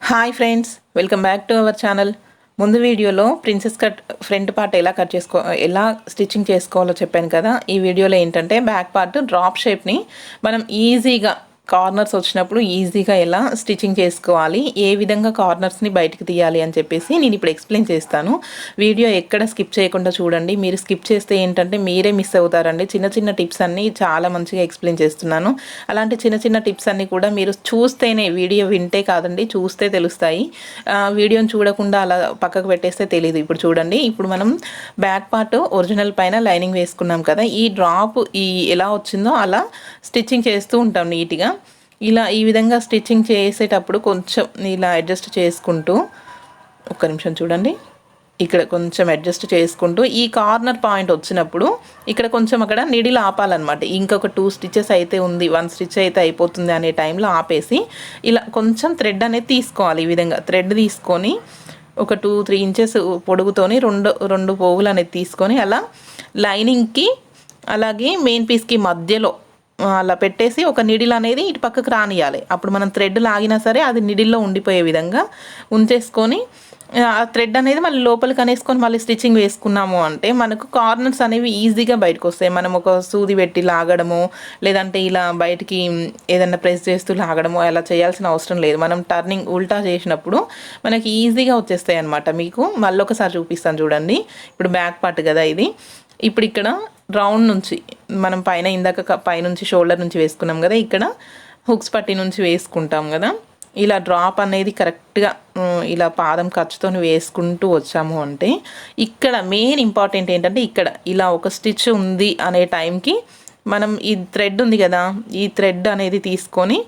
Hi friends welcome back to our channel. ముందు వీడియోలో princess cut front part ఎలా cut చేసుకో ఎలా స్టిచ్చింగ్ చేసుకోవాలో చెప్పాను కదా. ఈ వీడియోలో ఏంటంటే బ్యాక్ పార్ట్ డ్రాప్ షేప్ని మనం ఈజీగా కార్నర్స్ వచ్చినప్పుడు ఈజీగా ఎలా స్టిచ్చింగ్ చేసుకోవాలి ఏ విధంగా కార్నర్స్ని బయటకు తీయాలి అని చెప్పేసి నేను ఇప్పుడు ఎక్స్ప్లెయిన్ చేస్తాను. వీడియో ఎక్కడ స్కిప్ చేయకుండా చూడండి. మీరు స్కిప్ చేస్తే ఏంటంటే మీరే మిస్ అవుతారండి. చిన్న చిన్న టిప్స్ అన్నీ చాలా మంచిగా ఎక్స్ప్లెయిన్ చేస్తున్నాను. అలాంటి చిన్న చిన్న టిప్స్ అన్నీ కూడా మీరు చూస్తేనే వీడియో వింటే కాదండి చూస్తే తెలుస్తాయి. వీడియోని చూడకుండా అలా పక్కకు పెట్టేస్తే తెలియదు ఇప్పుడు చూడండి. ఇప్పుడు మనం బ్యాక్ పార్ట్ ఒరిజినల్ పైన లైనింగ్ వేసుకున్నాం కదా ఈ డ్రాప్ ఈ ఎలా వచ్చిందో అలా స్టిచ్చింగ్ చేస్తూ ఉంటాం నీట్గా. ఇలా ఈ విధంగా స్టిచ్చింగ్ చేసేటప్పుడు కొంచెం ఇలా అడ్జస్ట్ చేసుకుంటూ ఒక్క నిమిషం చూడండి. ఇక్కడ కొంచెం అడ్జస్ట్ చేసుకుంటూ ఈ కార్నర్ పాయింట్ వచ్చినప్పుడు ఇక్కడ కొంచెం అక్కడ నిడిలు ఆపాలన్నమాట. ఇంకొక టూ స్టిచెస్ అయితే ఉంది. వన్ స్టిచ్ అయితే అయిపోతుంది అనే టైంలో ఆపేసి ఇలా కొంచెం థ్రెడ్ అనేది తీసుకోవాలి ఈ విధంగా. థ్రెడ్ తీసుకొని ఒక టూ త్రీ ఇంచెస్ పొడుగుతోని రెండు రెండు పోగులు అనేది తీసుకొని అలా లైనింగ్కి అలాగే మెయిన్ పీస్కి మధ్యలో అలా పెట్టేసి ఒక నిడిల్ అనేది ఇటు పక్కకు రానియాలి. అప్పుడు మనం థ్రెడ్ లాగినా సరే అది నిడిల్లో ఉండిపోయే విధంగా ఉంచేసుకొని ఆ థ్రెడ్ అనేది మళ్ళీ లోపలికి అనేసుకొని మళ్ళీ స్టిచ్చింగ్ వేసుకున్నాము అంటే మనకు కార్నర్స్ అనేవి ఈజీగా బయటకు వస్తాయి. మనం ఒక సూది పెట్టి లాగడము లేదంటే ఇలా బయటికి ఏదైనా ప్రెస్ చేస్తూ లాగడము అలా చేయాల్సిన అవసరం లేదు. మనం టర్నింగ్ ఉల్టా చేసినప్పుడు మనకి ఈజీగా వచ్చేస్తాయి అనమాట మీకు మళ్ళీ ఒకసారి చూపిస్తాను చూడండి. ఇప్పుడు బ్యాక్ పార్ట్ కదా ఇది. ఇప్పుడు ఇక్కడ రౌండ్ నుంచి మనం పైన ఇందాక పైనుంచి షోల్డర్ నుంచి వేసుకున్నాం కదా ఇక్కడ హుక్స్ పట్టి నుంచి వేసుకుంటాం కదా ఇలా డ్రాప్ అనేది కరెక్ట్గా ఇలా పాదం ఖర్చుతో వేసుకుంటూ వచ్చాము అంటే ఇక్కడ మెయిన్ ఇంపార్టెంట్ ఏంటంటే ఇక్కడ ఇలా ఒక స్టిచ్ ఉంది అనే టైంకి మనం ఈ థ్రెడ్ ఉంది కదా ఈ థ్రెడ్ అనేది తీసుకొని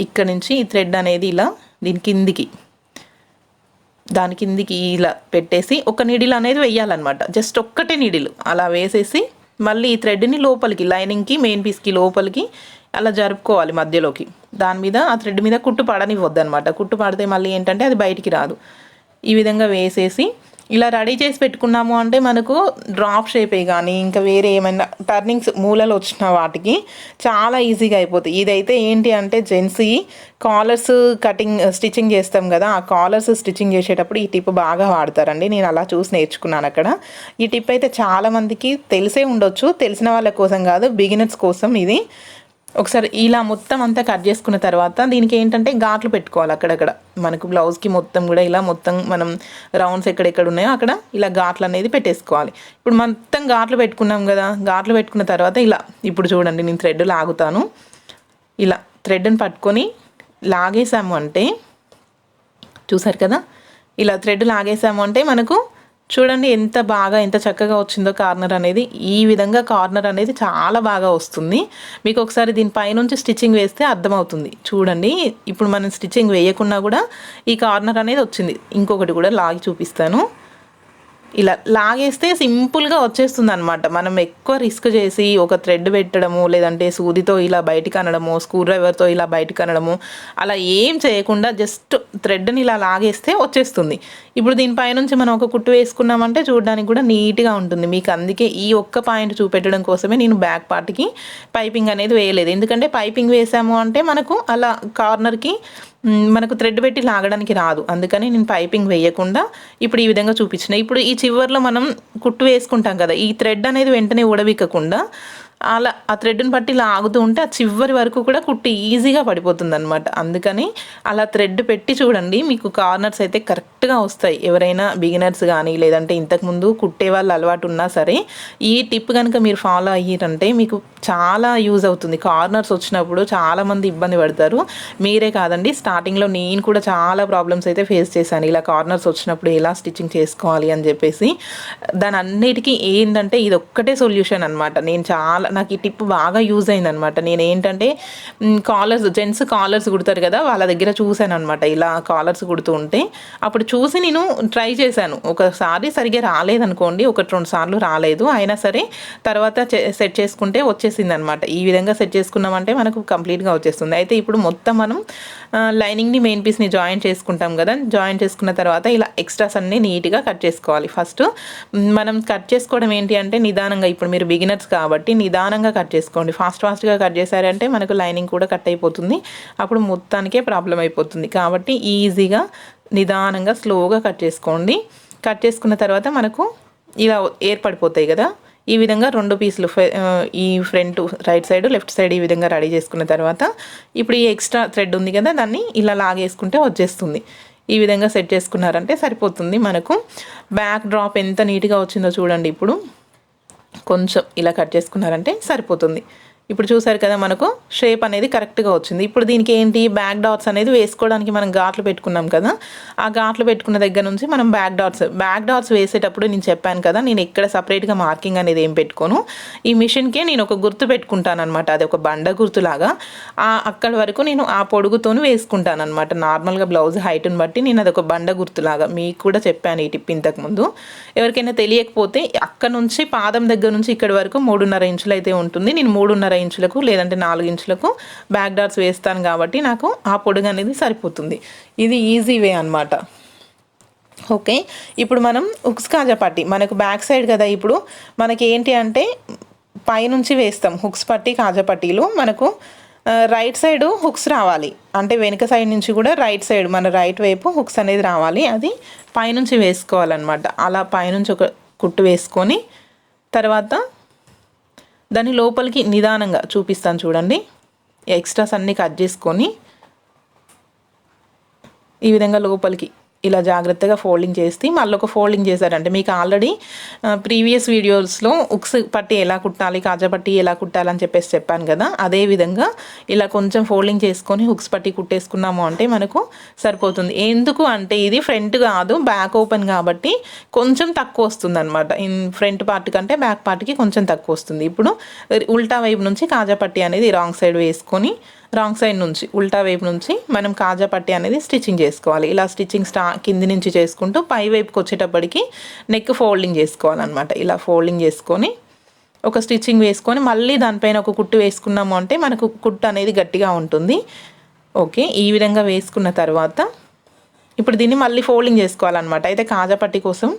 ఇక్కడ నుంచి ఈ థ్రెడ్ అనేది ఇలా దీని కిందికి దాని కిందికి ఇలా పెట్టేసి ఒక నీడిల్ అనేది వెయ్యాలన్నమాట. జస్ట్ ఒక్కటే నీడిల్. అలా వేసేసి మళ్ళీ ఈ థ్రెడ్ని లోపలికి లైనింగ్కి మెయిన్ పీస్కి లోపలికి అలా జరుపుకోవాలి మధ్యలోకి. దాని మీద ఆ థ్రెడ్ మీద కుట్టు పడనివ్వద్దు అనమాట కుట్టు పడితే మళ్ళీ ఏంటంటే అది బయటికి రాదు. ఈ విధంగా వేసేసి ఇలా రెడీ చేసి పెట్టుకున్నాము అంటే మనకు డ్రాప్ షేపే కానీ ఇంకా వేరే ఏమైనా టర్నింగ్స్ మూలలు వచ్చిన వాటికి చాలా ఈజీగా అయిపోతాయి. ఇదైతే ఏంటి అంటే జెంట్స్కి కాలర్స్ కటింగ్ స్టిచ్చింగ్ చేస్తాం కదా ఆ కాలర్స్ స్టిచ్చింగ్ చేసేటప్పుడు ఈ టిప్ బాగా వాడతారండి. నేను అలా చూసి నేర్చుకున్నాను అక్కడ. ఈ టిప్ అయితే చాలామందికి తెలిసే ఉండొచ్చు. తెలిసిన వాళ్ళ కోసం కాదు బిగినర్స్ కోసం ఇది. ఒకసారి ఇలా మొత్తం అంతా కట్ చేసుకున్న తర్వాత దీనికి ఏంటంటే ఘాట్లు పెట్టుకోవాలి అక్కడక్కడ. మనకు బ్లౌజ్కి మొత్తం కూడా ఇలా మొత్తం మనం రౌండ్స్ ఎక్కడెక్కడ ఉన్నాయో అక్కడ ఇలా ఘాట్లు అనేది పెట్టేసుకోవాలి. ఇప్పుడు మొత్తం ఘాట్లు పెట్టుకున్నాం కదా ఘాట్లు పెట్టుకున్న తర్వాత ఇలా ఇప్పుడు చూడండి నేను థ్రెడ్ లాగుతాను. ఇలా థ్రెడ్ని పట్టుకొని లాగేసాము అంటే చూసారు కదా? ఇలా థ్రెడ్ లాగేసాము అంటే మనకు చూడండి ఎంత బాగా ఎంత చక్కగా వచ్చిందో కార్నర్ అనేది. ఈ విధంగా కార్నర్ అనేది చాలా బాగా వస్తుంది. మీకు ఒకసారి దీనిపైనుంచి స్టిచ్చింగ్ వేస్తే అర్థమవుతుంది. చూడండి ఇప్పుడు మనం స్టిచ్చింగ్ వేయకుండా కూడా ఈ కార్నర్ అనేది వచ్చింది. ఇంకొకటి కూడా లాగి చూపిస్తాను. ఇలా లాగేస్తే సింపుల్గా వచ్చేస్తుంది అనమాట మనం ఎక్కువ రిస్క్ చేసి ఒక థ్రెడ్ పెట్టడము లేదంటే సూదితో ఇలా బయటికి అనడము స్క్రూ డ్రైవర్తో ఇలా బయటికి అనడము అలా ఏం చేయకుండా జస్ట్ థ్రెడ్ని ఇలా లాగేస్తే వచ్చేస్తుంది. ఇప్పుడు దీనిపైనుంచి మనం ఒక కుట్టు వేసుకున్నామంటే చూడడానికి కూడా నీట్గా ఉంటుంది. మీకు అందుకే ఈ ఒక్క పాయింట్ చూపెట్టడం కోసమే నేను బ్యాక్ పార్ట్కి పైపింగ్ అనేది వేయలేదు. ఎందుకంటే పైపింగ్ వేసాము అంటే మనకు అలా కార్నర్కి మనకు థ్రెడ్ పెట్టి లాగడానికి రాదు. అందుకని నేను పైపింగ్ వేయకుండా ఇప్పుడు ఈ విధంగా చూపించిన. ఇప్పుడు ఈ చివర్లో మనం కుట్టు వేసుకుంటాం కదా ఈ థ్రెడ్ అనేది వెంటనే ఉడవికకుండా అలా ఆ థ్రెడ్ని బట్టి లాగుతూ ఉంటే ఆ చివరి వరకు కూడా కుట్టి ఈజీగా పడిపోతుంది అనమాట అందుకని అలా థ్రెడ్ పెట్టి చూడండి మీకు కార్నర్స్ అయితే కరెక్ట్గా వస్తాయి. ఎవరైనా బిగినర్స్ కానీ లేదంటే ఇంతకుముందు కుట్టే వాళ్ళు అలవాటు ఉన్నా సరే ఈ టిప్ కనుక మీరు ఫాలో అయ్యారంటే మీకు చాలా యూజ్ అవుతుంది. కార్నర్స్ వచ్చినప్పుడు చాలామంది ఇబ్బంది పడతారు. మీరే కాదండి స్టార్టింగ్లో నేను కూడా చాలా ప్రాబ్లమ్స్ అయితే ఫేస్ చేశాను. ఇలా కార్నర్స్ వచ్చినప్పుడు ఎలా స్టిచ్చింగ్ చేసుకోవాలి అని చెప్పేసి. దాని అన్నిటికీ ఏంటంటే ఇది ఒక్కటే సొల్యూషన్ అనమాట నేను చాలా నాకు ఈ టిప్ బాగా యూజ్ అయిందనమాట. నేను ఏంటంటే కాలర్స్ జెంట్స్ కాలర్స్ కుడతారు కదా వాళ్ళ దగ్గర చూశాను అనమాట ఇలా కాలర్స్ కుడుతూ ఉంటే. అప్పుడు చూసి నేను ట్రై చేశాను. ఒకసారి సరిగ్గా రాలేదనుకోండి ఒకటి రెండు సార్లు రాలేదు. అయినా సరే తర్వాత సెట్ చేసుకుంటే వచ్చేసింది అనమాట ఈ విధంగా సెట్ చేసుకున్నామంటే మనకు కంప్లీట్గా వచ్చేస్తుంది. అయితే ఇప్పుడు మొత్తం మనం లైనింగ్ని మెయిన్ పీస్ని జాయిన్ చేసుకుంటాం కదా జాయిన్ చేసుకున్న తర్వాత ఇలా ఎక్స్ట్రాస్ అన్నీ నీట్గా కట్ చేసుకోవాలి. ఫస్ట్ మనం కట్ చేసుకోవడం ఏంటి అంటే నిదానంగా ఇప్పుడు మీరు బిగినర్స్ కాబట్టి నిదానం నిదానంగా కట్ చేసుకోండి. ఫాస్ట్ ఫాస్ట్గా కట్ చేశారంటే మనకు లైనింగ్ కూడా కట్ అయిపోతుంది. అప్పుడు మొత్తానికే ప్రాబ్లం అయిపోతుంది. కాబట్టి ఈజీగా నిదానంగా స్లోగా కట్ చేసుకోండి. కట్ చేసుకున్న తర్వాత మనకు ఇలా ఏర్పడిపోతాయి కదా. ఈ విధంగా రెండు పీసులు ఈ front right side left side ఈ విధంగా రెడీ చేసుకున్న తర్వాత ఇప్పుడు ఈ ఎక్స్ట్రా థ్రెడ్ ఉంది కదా దాన్ని ఇలా లాగేసుకుంటే వచ్చేస్తుంది. ఈ విధంగా సెట్ చేసుకున్నారంటే సరిపోతుంది మనకు. బ్యాక్ డ్రాప్ ఎంత నీట్గా వచ్చిందో చూడండి ఇప్పుడు. కొంచెం ఇలా కట్ చేసుకున్నారంటే సరిపోతుంది. ఇప్పుడు చూసారు కదా మనకు షేప్ అనేది కరెక్ట్గా వచ్చింది. ఇప్పుడు దీనికి ఏంటి? బ్యాక్ డాట్స్ అనేది వేసుకోవడానికి మనం ఘాట్లు పెట్టుకున్నాం కదా. ఆ ఘాట్లు పెట్టుకున్న దగ్గర నుంచి మనం బ్యాక్ డాట్స్ బ్యాక్ డాట్స్ వేసేటప్పుడు నేను చెప్పాను కదా నేను ఇక్కడ సపరేట్గా మార్కింగ్ అనేది ఏం పెట్టుకోను. ఈ మిషన్కే నేను ఒక గుర్తు పెట్టుకుంటానమాట అది ఒక బండ గుర్తులాగా. అక్కడ వరకు నేను ఆ పొడుగుతోని వేసుకుంటానమాట నార్మల్గా బ్లౌజ్ హైట్ని బట్టి నేను అది ఒక బండ గుర్తులాగా. మీకు కూడా చెప్పాను ఈ టిప్ ఇంతకుముందు ఎవరికైనా తెలియకపోతే అక్కడ నుంచి పాదం దగ్గర నుంచి ఇక్కడ వరకు మూడున్నర ఇంచులు అయితే ఉంటుంది. నేను మూడున్నర ఇంచులకు లేదంటే నాలుగు ఇంచులకు బ్యాక్ డాట్స్ వేస్తాను కాబట్టి నాకు ఆ పొడుగు అనేది సరిపోతుంది. ఇది ఈజీ వే అనమాట ఓకే ఇప్పుడు మనం హుక్స్ కాజా పట్టి మనకు బ్యాక్ సైడ్ కదా ఇప్పుడు మనకి ఏంటి అంటే పైనుంచి వేస్తాం హుక్స్ పట్టి కాజా పట్టీలు. మనకు రైట్ సైడ్ హుక్స్ రావాలి. అంటే వెనుక సైడ్ నుంచి కూడా రైట్ సైడ్ మన రైట్ వైపు హుక్స్ అనేది రావాలి. అది పైనుంచి వేసుకోవాలన్నమాట. అలా పైనుంచి ఒక కుట్టు వేసుకొని తర్వాత దాని లోపలికి నిదానంగా చూపిస్తాను చూడండి. ఎక్స్ట్రాస్ అన్నీ కట్ చేసుకొని ఈ విధంగా లోపలికి ఇలా జాగ్రత్తగా ఫోల్డింగ్ చేస్తే మళ్ళీ ఒక ఫోల్డింగ్ చేశారంటే మీకు ఆల్రెడీ ప్రీవియస్ వీడియోస్లో ఉక్స్ పట్టి ఎలా కుట్టాలి కాజా పట్టి ఎలా కుట్టాలని చెప్పేసి చెప్పాను కదా. అదే విధంగా ఇలా కొంచెం ఫోల్డింగ్ చేసుకొని హుక్స్ పట్టి కుట్టేసుకున్నాము అంటే మనకు సరిపోతుంది. ఎందుకు అంటే ఇది ఫ్రంట్ కాదు బ్యాక్ ఓపెన్ కాబట్టి కొంచెం తక్కువ వస్తుంది అనమాట ఇన్ ఫ్రంట్ పార్ట్ కంటే బ్యాక్ పార్ట్కి కొంచెం తక్కువ వస్తుంది. ఇప్పుడు ఉల్టా వైపు నుంచి కాజా పట్టి అనేది రాంగ్ సైడ్ వేసుకొని రాంగ్ సైడ్ నుంచి ఉల్టా వైపు నుంచి మనం కాజా పట్టి అనేది స్టిచ్చింగ్ చేసుకోవాలి. ఇలా స్టిచ్చింగ్ స్టా కింది నుంచి చేసుకుంటూ పై వైపుకి వచ్చేటప్పటికి నెక్ ఫోల్డింగ్ చేసుకోవాలన్నమాట. ఇలా ఫోల్డింగ్ చేసుకొని ఒక స్టిచ్చింగ్ వేసుకొని మళ్ళీ దానిపైన ఒక కుట్టు వేసుకున్నాము అంటే మనకు కుట్టు అనేది గట్టిగా ఉంటుంది. ఓకే ఈ విధంగా వేసుకున్న తర్వాత ఇప్పుడు దీన్ని మళ్ళీ ఫోల్డింగ్ చేసుకోవాలన్నమాట. అయితే కాజాపట్టి కోసం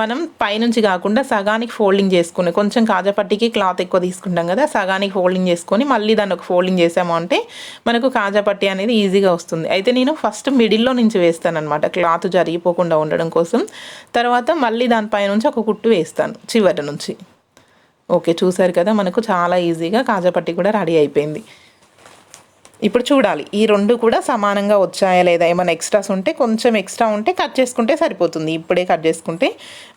మనం పైనుంచి కాకుండా సగానికి ఫోల్డింగ్ చేసుకుని కొంచెం కాజాపట్టికి క్లాత్ ఎక్కువ తీసుకుంటాం కదా సగానికి ఫోల్డింగ్ చేసుకొని మళ్ళీ దాన్ని ఒక ఫోల్డింగ్ చేసాము అంటే మనకు కాజాపట్టి అనేది ఈజీగా వస్తుంది. అయితే నేను ఫస్ట్ మిడిల్లో నుంచి వేస్తాను అనమాట క్లాత్ జరిగిపోకుండా ఉండడం కోసం. తర్వాత మళ్ళీ దానిపైనుంచి ఒక కుట్టు వేస్తాను చివరి నుంచి. ఓకే చూసారు కదా మనకు చాలా ఈజీగా కాజాపట్టి కూడా రెడీ అయిపోయింది. ఇప్పుడు చూడాలి. ఈ రెండు కూడా సమానంగా వచ్చాయా లేదా? ఏమైనా ఎక్స్ట్రాస్ ఉంటే కొంచెం ఎక్స్ట్రా ఉంటే కట్ చేసుకుంటే సరిపోతుంది. ఇప్పుడే కట్ చేసుకుంటే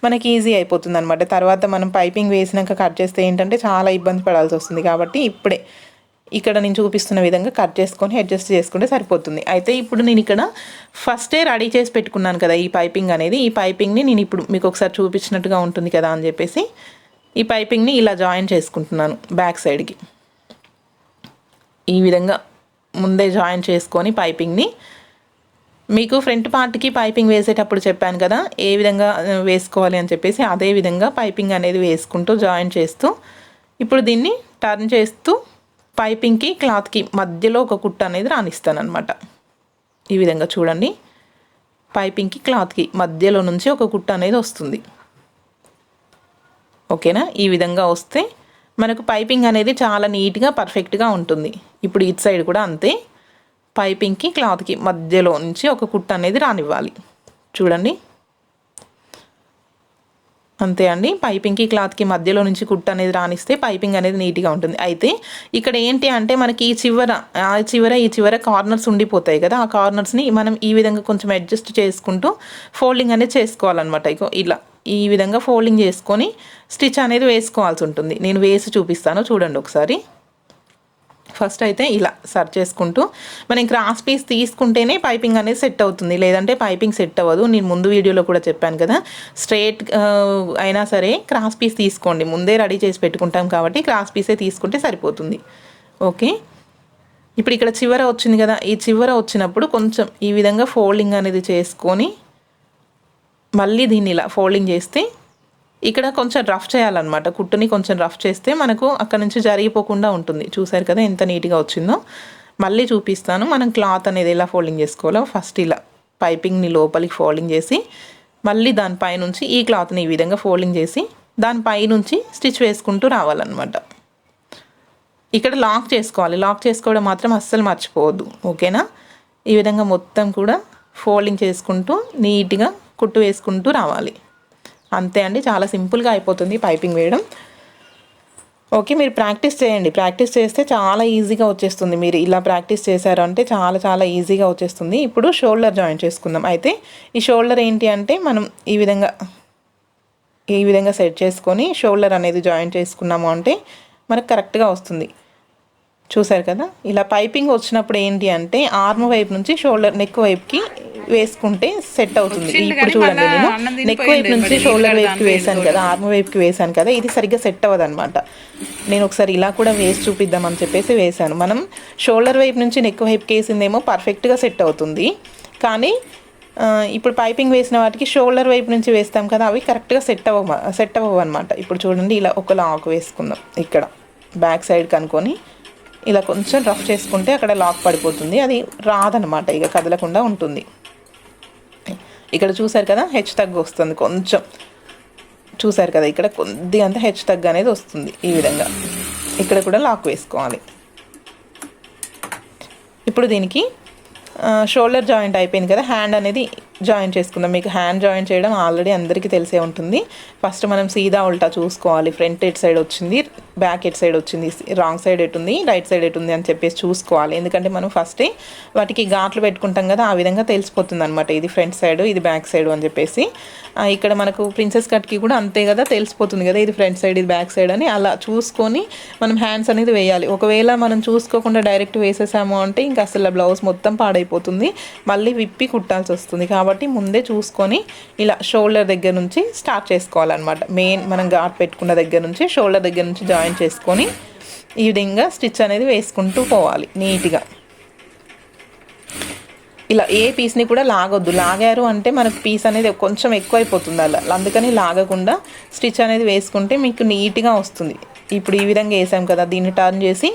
మనకి ఈజీ అయిపోతుంది అనమాట తర్వాత మనం పైపింగ్ వేసినాక కట్ చేస్తే ఏంటంటే చాలా ఇబ్బంది పడాల్సి వస్తుంది కాబట్టి ఇప్పుడే ఇక్కడ నేను చూపిస్తున్న విధంగా కట్ చేసుకొని అడ్జస్ట్ చేసుకుంటే సరిపోతుంది. అయితే ఇప్పుడు నేను ఇక్కడ ఫస్టే రెడీ చేసి పెట్టుకున్నాను కదా ఈ పైపింగ్ అనేది. ఈ పైపింగ్ని నేను ఇప్పుడు మీకు ఒకసారి చూపించినట్టుగా ఉంటుంది కదా అని చెప్పేసి ఈ పైపింగ్ని ఇలా జాయిన్ చేసుకుంటున్నాను బ్యాక్ సైడ్కి. ఈ విధంగా ముందే జాయిన్ చేసుకొని పైపింగ్ని. మీకు ఫ్రంట్ పార్ట్కి పైపింగ్ వేసేటప్పుడు చెప్పాను కదా ఏ విధంగా వేసుకోవాలి అని చెప్పేసి అదే విధంగా పైపింగ్ అనేది వేసుకుంటూ జాయిన్ చేస్తూ ఇప్పుడు దీన్ని టర్న్ చేస్తూ పైపింగ్కి క్లాత్కి మధ్యలో ఒక కుట్ట అనేది రాణిస్తాను అనమాట ఈ విధంగా చూడండి. పైపింగ్కి క్లాత్కి మధ్యలో నుంచి ఒక కుట్ట అనేది వస్తుంది. ఓకేనా? ఈ విధంగా వస్తే మనకు పైపింగ్ అనేది చాలా నీట్గా పర్ఫెక్ట్గా ఉంటుంది. ఇప్పుడు ఇటు సైడ్ కూడా అంతే. పైపింగ్కి క్లాత్కి మధ్యలో నుంచి ఒక కుట్ట అనేది రానివ్వాలి. చూడండి. అంతే అండి. పైపింగ్కి క్లాత్కి మధ్యలో నుంచి కుట్ట అనేది రానిస్తే పైపింగ్ అనేది నీట్గా ఉంటుంది. అయితే ఇక్కడ ఏంటి అంటే మనకి ఈ చివర ఆ చివర ఈ చివర కార్నర్స్ ఉండిపోతాయి కదా. ఆ కార్నర్స్ని మనం ఈ విధంగా కొంచెం అడ్జస్ట్ చేసుకుంటూ ఫోల్డింగ్ అనేది చేసుకోవాలన్నమాట. ఇక ఇలా. ఈ విధంగా ఫోల్డింగ్ చేసుకొని స్టిచ్ అనేది వేసుకోవాల్సి ఉంటుంది. నేను వేసి చూపిస్తాను. చూడండి ఒకసారి. ఫస్ట్ అయితే ఇలా సర్చ్ చేసుకుంటూ మనం క్రాస్ పీస్ తీసుకుంటేనే పైపింగ్ అనేది సెట్ అవుతుంది. లేదంటే పైపింగ్ సెట్ అవ్వదు. నేను ముందు వీడియోలో కూడా చెప్పాను కదా స్ట్రేట్ అయినా సరే క్రాస్ పీస్ తీసుకోండి. ముందే రెడీ చేసి పెట్టుకుంటాం కాబట్టి క్రాస్ పీసే తీసుకుంటే సరిపోతుంది. ఓకే? ఇప్పుడు ఇక్కడ చివర వచ్చింది కదా ఈ చివర వచ్చినప్పుడు కొంచెం ఈ విధంగా ఫోల్డింగ్ అనేది చేసుకొని మళ్ళీ దీన్ని ఇలా ఫోల్డింగ్ చేస్తే ఇక్కడ కొంచెం రఫ్ చేయాలన్నమాట. కుట్టుని కొంచెం రఫ్ చేస్తే మనకు అక్కడ నుంచి జరిగిపోకుండా ఉంటుంది. చూసారు కదా ఎంత నీట్గా వచ్చిందో. మళ్ళీ చూపిస్తాను. మనం క్లాత్ అనేది ఎలా ఫోల్డింగ్ చేసుకోవాలో ఫస్ట్ ఇలా పైపింగ్ని లోపలికి ఫోల్డింగ్ చేసి మళ్ళీ దానిపై నుంచి ఈ క్లాత్ని ఈ విధంగా ఫోల్డింగ్ చేసి దానిపై నుంచి స్టిచ్ వేసుకుంటూ రావాలన్నమాట. ఇక్కడ లాక్ చేసుకోవాలి. లాక్ చేసుకోవడం మాత్రం అస్సలు మర్చిపోవద్దు. ఓకేనా? ఈ విధంగా మొత్తం కూడా ఫోల్డింగ్ చేసుకుంటూ నీట్గా కుట్టు వేసుకుంటూ రావాలి. అంతే అండి చాలా సింపుల్గా అయిపోతుంది పైపింగ్ వేయడం. ఓకే మీరు ప్రాక్టీస్ చేయండి. ప్రాక్టీస్ చేస్తే చాలా ఈజీగా వచ్చేస్తుంది. మీరు ఇలా ప్రాక్టీస్ చేశారు అంటే చాలా చాలా ఈజీగా వచ్చేస్తుంది. ఇప్పుడు షోల్డర్ జాయిన్ చేసుకుందాం. అయితే ఈ షోల్డర్ ఏంటి అంటే మనం ఈ విధంగా ఈ విధంగా సెట్ చేసుకొని షోల్డర్ అనేది జాయిన్ చేసుకున్నాము అంటే మనకు కరెక్ట్గా వస్తుంది. చూసారు కదా? ఇలా పైపింగ్ వచ్చినప్పుడు ఏంటి అంటే ఆర్మ్ వైపు నుంచి షోల్డర్ నెక్ వైపుకి వేసుకుంటే సెట్ అవుతుంది. ఇప్పుడు చూడండి నేను. నెక్ వైపు నుంచి షోల్డర్ వైపుకి వేసాను కదా ఆర్మ్ వైపుకి వేసాను కదా ఇది సరిగ్గా సెట్ అవ్వదు అనమాట నేను ఒకసారి ఇలా కూడా వేసి చూపిద్దామని చెప్పేసి వేసాను మనం షోల్డర్ వైపు నుంచి నెక్ వైపుకి వేసిందేమో పర్ఫెక్ట్గా సెట్ అవుతుంది. కానీ ఇప్పుడు పైపింగ్ వేసిన వాటికి షోల్డర్ వైపు నుంచి వేస్తాం కదా అవి కరెక్ట్గా సెట్ అవ్వ సెట్ అవ్వవు అనమాట ఇప్పుడు చూడండి ఇలా ఒక లాక్ వేసుకుందాం. ఇక్కడ బ్యాక్ సైడ్ కనుకొని ఇలా కొంచెం రఫ్ చేసుకుంటే అక్కడ లాక్ పడిపోతుంది. అది రాదనమాట ఇక కదలకుండా ఉంటుంది. ఇక్కడ చూసారు కదా? హెచ్ తగ్గు వస్తుంది కొంచెం. చూసారు కదా? ఇక్కడ కొద్ది అంత హెచ్ తగ్గు అనేది వస్తుంది ఈ విధంగా. ఇక్కడ కూడా లాక్ వేసుకోవాలి. ఇప్పుడు దీనికి షోల్డర్ జాయింట్ అయిపోయింది కదా? హ్యాండ్ అనేది జాయిన్ చేసుకుందాం. మీకు హ్యాండ్ జాయిన్ చేయడం ఆల్రెడీ అందరికీ తెలిసే ఉంటుంది. ఫస్ట్ మనం సీదా ఉల్టా చూసుకోవాలి. ఫ్రంట్ ఎట్ సైడ్ వచ్చింది బ్యాక్ ఎట్ సైడ్ వచ్చింది రాంగ్ సైడ్ ఎటు ఉంది రైట్ సైడ్ ఎటు ఉంది అని చెప్పేసి చూసుకోవాలి. ఎందుకంటే మనం ఫస్టే వాటికి ఘాట్లు పెట్టుకుంటాం కదా ఆ విధంగా తెలిసిపోతుంది అనమాట ఇది ఫ్రంట్ సైడ్ ఇది బ్యాక్ సైడ్ అని చెప్పేసి. ఇక్కడ మనకు ప్రిన్సెస్ కట్కి కూడా అంతే కదా తెలిసిపోతుంది కదా ఇది ఫ్రంట్ సైడ్ ఇది బ్యాక్ సైడ్ అని అలా చూసుకొని మనం హ్యాండ్స్ అనేది వేయాలి. ఒకవేళ మనం చూసుకోకుండా డైరెక్ట్ వేసేసాము అంటే ఇంకా అసలు బ్లౌజ్ మొత్తం పాడైపోతుంది. మళ్ళీ విప్పి కుట్టాల్సి వస్తుంది. కాబట్టి కాబట్టి ముందే చూసుకొని ఇలా షోల్డర్ దగ్గర నుంచి స్టార్ట్ చేసుకోవాలన్నమాట. మెయిన్ మనం ఘాట్ పెట్టుకున్న దగ్గర నుంచి షోల్డర్ దగ్గర నుంచి జాయిన్ చేసుకొని ఈ విధంగా స్టిచ్ అనేది వేసుకుంటూ పోవాలి నీట్గా. ఇలా ఏ పీస్ని కూడా లాగొద్దు. లాగారు అంటే మనకు పీస్ అనేది కొంచెం ఎక్కువైపోతుంది అలా. అందుకని లాగకుండా స్టిచ్ అనేది వేసుకుంటే మీకు నీట్గా వస్తుంది. ఇప్పుడు ఈ విధంగా వేసాం కదా దీన్ని టర్న్ చేసి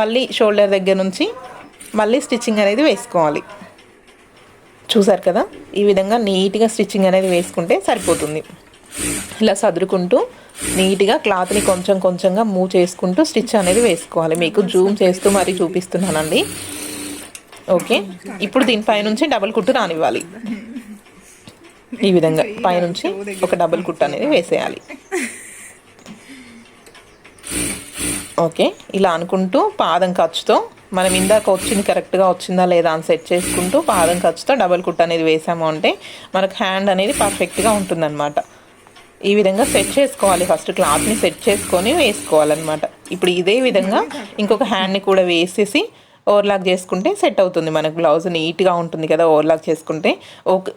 మళ్ళీ షోల్డర్ దగ్గర నుంచి మళ్ళీ స్టిచ్చింగ్ అనేది వేసుకోవాలి. చూసారు కదా? ఈ విధంగా నీట్గా స్టిచ్చింగ్ అనేది వేసుకుంటే సరిపోతుంది. ఇలా సదురుకుంటూ నీట్గా క్లాత్ని కొంచెం కొంచెంగా మూవ్ చేసుకుంటూ స్టిచ్ అనేది వేసుకోవాలి. మీకు జూమ్ చేస్తూ మరీ చూపిస్తున్నానండి. ఓకే? ఇప్పుడు దీనిపైనుంచి డబల్ కుట్టు రానివ్వాలి. ఈ విధంగా పైనుంచి ఒక డబుల్ కుట్టు అనేది వేసేయాలి. ఓకే? ఇలా అనుకుంటూ పాదం ఖర్చుతో మనం ఇందాక వచ్చింది కరెక్ట్గా వచ్చిందా లేదా అని సెట్ చేసుకుంటూ పాదం ఖర్చుతో డబల్ కుట్ అనేది వేసాము అంటే మనకు హ్యాండ్ అనేది పర్ఫెక్ట్గా ఉంటుందన్నమాట. ఈ విధంగా సెట్ చేసుకోవాలి. ఫస్ట్ క్లాత్ని సెట్ చేసుకొని వేసుకోవాలన్నమాట. ఇప్పుడు ఇదే విధంగా ఇంకొక హ్యాండ్ని కూడా వేసేసి ఓవర్లాక్ చేసుకుంటే సెట్ అవుతుంది. మనకు బ్లౌజ్ నీట్గా ఉంటుంది కదా ఓవర్లాక్ చేసుకుంటే.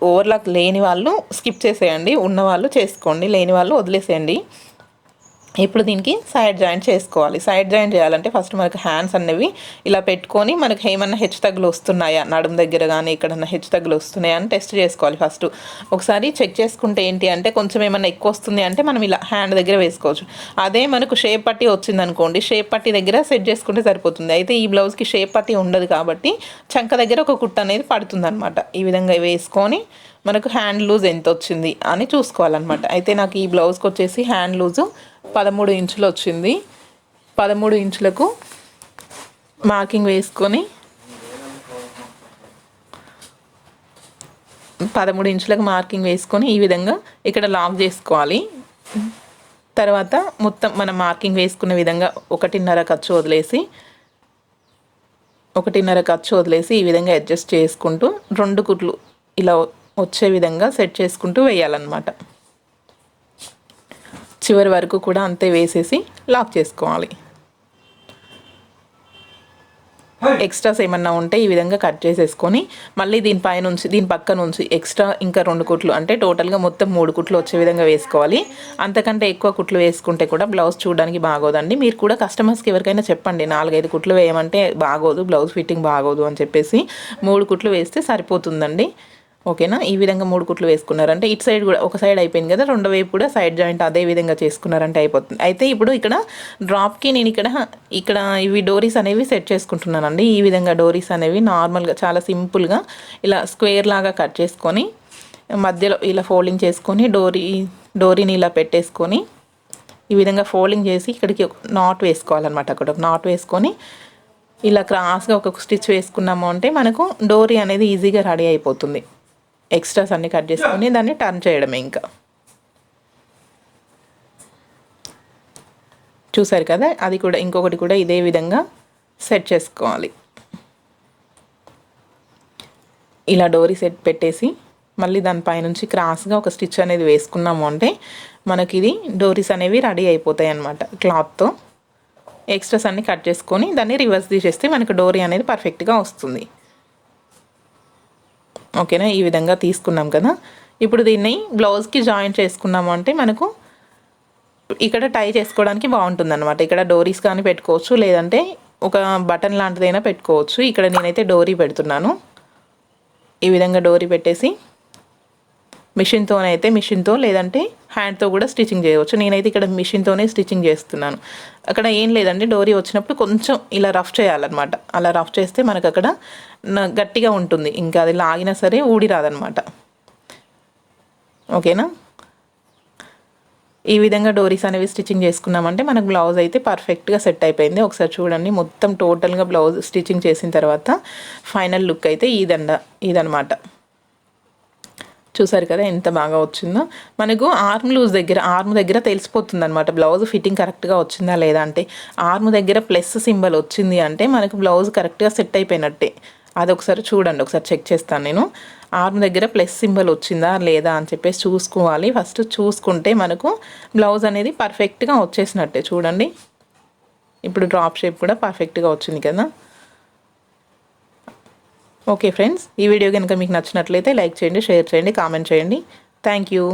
ఓవర్లాక్ లేని వాళ్ళు స్కిప్ చేసేయండి. ఉన్న వాళ్ళు చేసుకోండి. లేని వాళ్ళు వదిలేసేయండి. ఇప్పుడు దీనికి సైడ్ జాయింట్ చేసుకోవాలి. సైడ్ జాయింట్ చేయాలంటే ఫస్ట్ మనకు హ్యాండ్స్ అనేవి ఇలా పెట్టుకొని మనకు ఏమన్నా హెచ్చు తగ్గులు వస్తున్నాయా? నడుము దగ్గర కానీ ఎక్కడన్నా హెచ్చు తగ్గులు వస్తున్నాయా అని టెస్ట్ చేసుకోవాలి ఫస్ట్ ఒకసారి చెక్ చేసుకుంటే ఏంటి అంటే కొంచెం ఏమన్నా ఎక్కువ వస్తుంది అంటే మనం ఇలా హ్యాండ్ దగ్గర వేసుకోవచ్చు. అదే మనకు షేప్ పట్టి వచ్చింది అనుకోండి షేప్ పట్టి దగ్గర సెట్ చేసుకుంటే సరిపోతుంది. అయితే ఈ బ్లౌజ్కి షేప్ పట్టి ఉండదు కాబట్టి చంక దగ్గర ఒక కుట్ట అనేది పడుతుంది అనమాట ఈ విధంగా వేసుకొని మనకు హ్యాండ్ లూజ్ ఎంత వచ్చింది అని చూసుకోవాలన్నమాట. అయితే నాకు ఈ బ్లౌజ్కి వచ్చేసి హ్యాండ్ లూజు పదమూడు ఇంచులు వచ్చింది. పదమూడు ఇంచులకు మార్కింగ్ వేసుకొని పదమూడు ఇంచులకు మార్కింగ్ వేసుకొని ఈ విధంగా ఇక్కడ లాక్ చేసుకోవాలి. తర్వాత మొత్తం మనం మార్కింగ్ వేసుకున్న విధంగా ఒకటిన్నర ఖర్చు వదిలేసి ఒకటిన్నర ఖర్చు వదిలేసి ఈ విధంగా అడ్జస్ట్ చేసుకుంటూ రెండు కుట్లు ఇలా వచ్చే విధంగా సెట్ చేసుకుంటూ వేయాలన్నమాట. చివరి వరకు కూడా అంతే వేసేసి లాక్ చేసుకోవాలి. ఎక్స్ట్రాస్ ఏమన్నా ఉంటే ఈ విధంగా కట్ చేసేసుకొని మళ్ళీ దీనిపై నుంచి దీని పక్క నుంచి ఎక్స్ట్రా ఇంకా రెండు కుట్లు అంటే టోటల్గా మొత్తం మూడు కుట్లు వచ్చే విధంగా వేసుకోవాలి. అంతకంటే ఎక్కువ కుట్లు వేసుకుంటే కూడా బ్లౌజ్ చూడడానికి బాగోదండి. మీరు కూడా కస్టమర్స్కి ఎవరికైనా చెప్పండి నాలుగైదు కుట్లు వేయమంటే బాగోదు బ్లౌజ్ ఫిట్టింగ్ బాగోదు అని చెప్పేసి మూడు కుట్లు వేస్తే సరిపోతుందండి. ఓకేనా? ఈ విధంగా మూడు కుట్లు వేసుకున్నారంటే ఇటు సైడ్ కూడా ఒక సైడ్ అయిపోయింది కదా రెండో వైపు కూడా సైడ్ జాయింట్ అదే విధంగా చేసుకున్నారంటే అయిపోతుంది. అయితే ఇప్పుడు ఇక్కడ డ్రాప్కి నేను ఇక్కడ ఇక్కడ ఇవి డోరీస్ అనేవి సెట్ చేసుకుంటున్నానండి. ఈ విధంగా డోరీస్ అనేవి నార్మల్గా చాలా సింపుల్గా ఇలా స్క్వేర్ లాగా కట్ చేసుకొని మధ్యలో ఇలా ఫోల్డింగ్ చేసుకొని డోరీ డోరీని ఇలా పెట్టేసుకొని ఈ విధంగా ఫోల్డింగ్ చేసి ఇక్కడికి ఒక నాట్ వేసుకోవాలన్నమాట. అక్కడ ఒక నాట్ వేసుకొని ఇలా క్రాస్గా ఒక స్టిచ్ వేసుకున్నాము అంటే మనకు డోరీ అనేది ఈజీగా రెడీ అయిపోతుంది. ఎక్స్ట్రాస్ అన్ని కట్ చేసుకొని దాన్ని టర్న్ చేయడమే ఇంకా. చూసారు కదా? అది కూడా ఇంకొకటి కూడా ఇదే విధంగా సెట్ చేసుకోవాలి. ఇలా డోరీ సెట్ పెట్టేసి మళ్ళీ దానిపైనుంచి క్రాస్గా ఒక స్టిచ్ అనేది వేసుకున్నాము అంటే మనకి ఇది డోరీస్ అనేవి రెడీ అయిపోతాయి అన్నమాట క్లాత్తో. ఎక్స్ట్రాస్ అన్ని కట్ చేసుకొని దాన్ని రివర్స్ తీసేస్తే మనకు డోరీ అనేది పర్ఫెక్ట్గా వస్తుంది. ఓకేనా? ఈ విధంగా తీసుకున్నాం కదా. ఇప్పుడు దీన్ని బ్లౌజ్కి జాయిన్ చేసుకున్నాము అంటే మనకు ఇక్కడ టై చేసుకోవడానికి బాగుంటుందన్నమాట. ఇక్కడ డోరీస్ కానీ పెట్టుకోవచ్చు లేదంటే ఒక బటన్ లాంటిదైనా పెట్టుకోవచ్చు. ఇక్కడ నేనైతే డోరీ పెడుతున్నాను. ఈ విధంగా డోరీ పెట్టేసి మిషన్తోనైతే మిషన్తో లేదంటే హ్యాండ్తో కూడా స్టిచ్చింగ్ చేయవచ్చు. నేనైతే ఇక్కడ మిషన్తోనే స్టిచ్చింగ్ చేస్తున్నాను. అక్కడ ఏం లేదండి. డోరీ వచ్చినప్పుడు కొంచెం ఇలా రఫ్ చేయాలన్నమాట. అలా రఫ్ చేస్తే మనకు అక్కడ గట్టిగా ఉంటుంది. ఇంకా అది లాగినా సరే ఊడి రాదనమాట ఓకేనా? ఈ విధంగా డోరీస్ అనేవి స్టిచ్చింగ్ చేసుకున్నామంటే మనకు బ్లౌజ్ అయితే పర్ఫెక్ట్గా సెట్ అయిపోయింది. ఒకసారి చూడండి. మొత్తం టోటల్గా బ్లౌజ్ స్టిచ్చింగ్ చేసిన తర్వాత ఫైనల్ లుక్ అయితే ఇదండ ఇదనమాట చూసారు కదా ఎంత బాగా వచ్చిందో. మనకు ఆర్మ్ లూజ్ దగ్గర ఆర్మ్ దగ్గర తెలిసిపోతుంది అనమాట బ్లౌజ్ ఫిట్టింగ్ కరెక్ట్గా వచ్చిందా లేదా అంటే ఆర్మ్ దగ్గర ప్లస్ సింబల్ వచ్చింది అంటే మనకు బ్లౌజ్ కరెక్ట్గా సెట్ అయిపోయినట్టే. అది ఒకసారి చూడండి ఒకసారి చెక్ చేస్తాను నేను. ఆర్మ్ దగ్గర ప్లస్ సింబల్ వచ్చిందా లేదా అని చెప్పేసి చూసుకోవాలి. ఫస్ట్ చూసుకుంటే మనకు బ్లౌజ్ అనేది పర్ఫెక్ట్గా వచ్చేసినట్టే. చూడండి. ఇప్పుడు డ్రాప్ షేప్ కూడా పర్ఫెక్ట్గా వచ్చింది కదా. ఓకే ఫ్రెండ్స్ ఈ వీడియో కనుక మీకు నచ్చినట్లయితే లైక్ చేయండి షేర్ చేయండి కామెంట్ చేయండి. Thank you